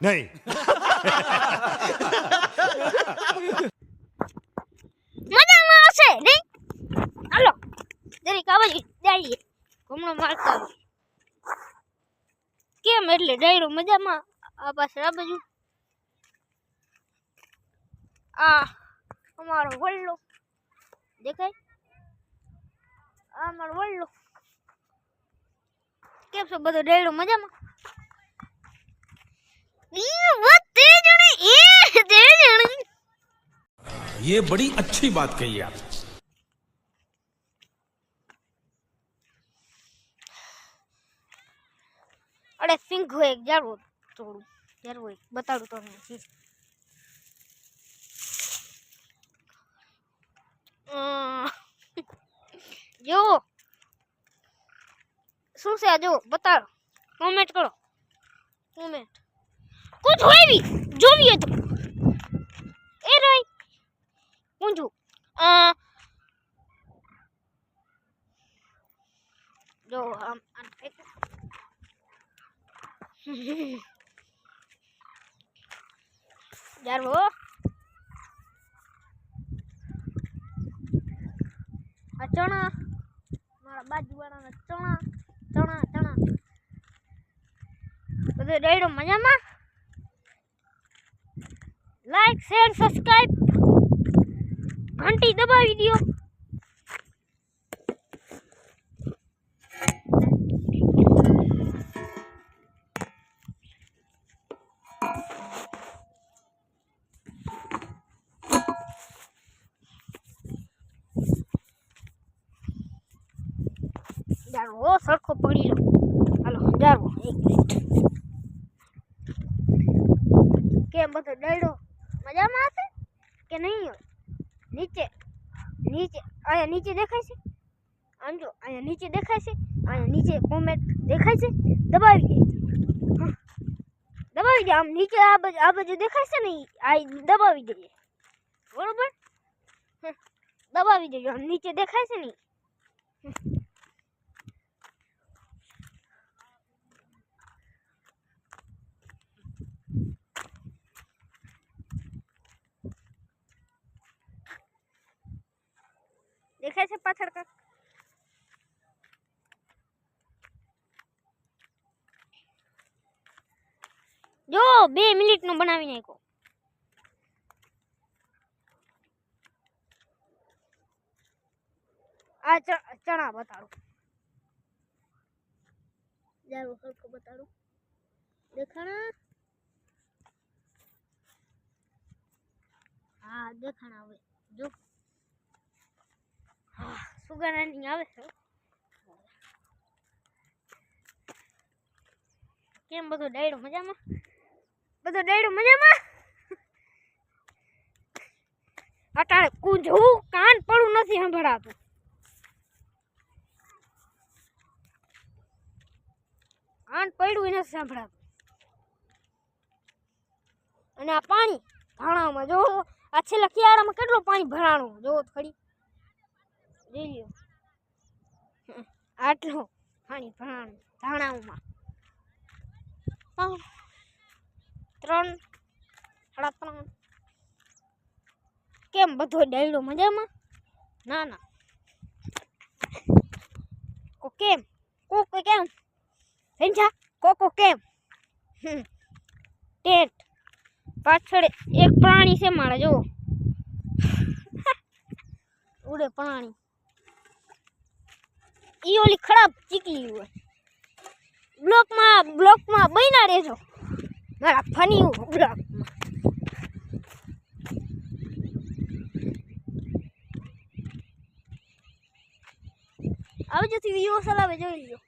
નહીં. મજામાં હશે, નહીં? હાલો દરેક આ બાજુ જઈએ. ઘૂમણો મારતા. કેમ એટલે ડાયરો મજામાં? આ પાછળ, આ બાજુ? આ અમારો વલ્લો. દેખાય? આ અમારો વલ્લો. કેમ છે, બધો ડાયરો મજામાં? ये बड़ी अच्छी बात कही आप અરે સિંહ હોય એક જાડવો થોડું જાડવો એક બતાડું તમને ચીજ અમ, જો શું છે આ જો બતાડો કોમેન્ટ કરો કોમેન્ટ કુછ હોય બી જોવીએ તો. એ રહી ઊંધું અ, જો, આમ આમ. જારવો આ ચણા. મારા બાજુવાળાના ચણા. ચણા ચણા. બધું ડાયરો મજામાં? લાઈક શેર સબસ્ક્રાઈબ ઘંટી દબાવી દો જારવો સરખો પડી લો હાલો, હજારો. એક મિનિટ. કેમ બધો ડાયરો મજામાં હશે કે નહીં? નીચે નીચે, અહીંયા નીચે દેખાય છે? આમ જો અહીંયા નીચે દેખાય છે? અહીંયા નીચે કોમેન્ટ દેખાય છે? દબાવી દે. હા. દબાવી દે. આમ નીચે આ બાજુ આ બાજુ દેખાય છે ને આ દબાવી દઈએ બરોબર. દબાવી દેજો. આમ નીચે દેખાય છે ને ઈ. દેખાય છે પાછળ કાંક જો બે મિનિટ નો બનાવી નાખ્યો આ ચ- ચણા બતાડો જારો હલકો બતાડો દેખાણા હા દેખાણા હવે જો હા સુગંધની આવે છે. કેમ બધો ડાયરો મજામાં? બધો ડાયરો મજામાં? અટાણે કૂંજવું, કાન પડું નથી સંભળાતું. કાન પડ્યું નથી સંભળાતું. અને આ પાણી, ધાણામાં જો, આ છેલ્લા કિયારામાં કેટલું પાણી ભરાણું, જોવો ખરી. જોઈ લ્યો હમ, આટલું પાણી ભરાણું ધાણાઓમાં. પાંચ, ત્રણ સાડા ત્રણ. કેમ બધો ડાયડો મજામાં? ના ના. કો કેમ? કોકો કેમ? સમજા કોકો કેમ? હમ, ટેટ. પાછળ એક પ્રાણી છે મારે જો ઉડે પ્રાણી. ઈ ઓલી ખરાબ ચીકલી હોય. બ્લોકમાં બ્લોકમાં બન્યા રહેજો. મારા ફની બ્લોકમાં. આવજો થી વિડિયો સલાવે જોઈ લ્યો.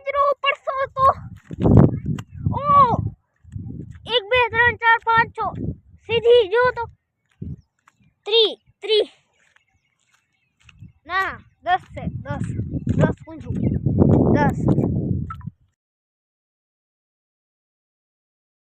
નજરો પડશો તો ઓ, એક, બે, ત્રણ, ચાર, પાંચ, છ, સીધી, જો તો. ત્રી ત્રી. ના, દસ છે, દસ દસ, પૂછું. દસ.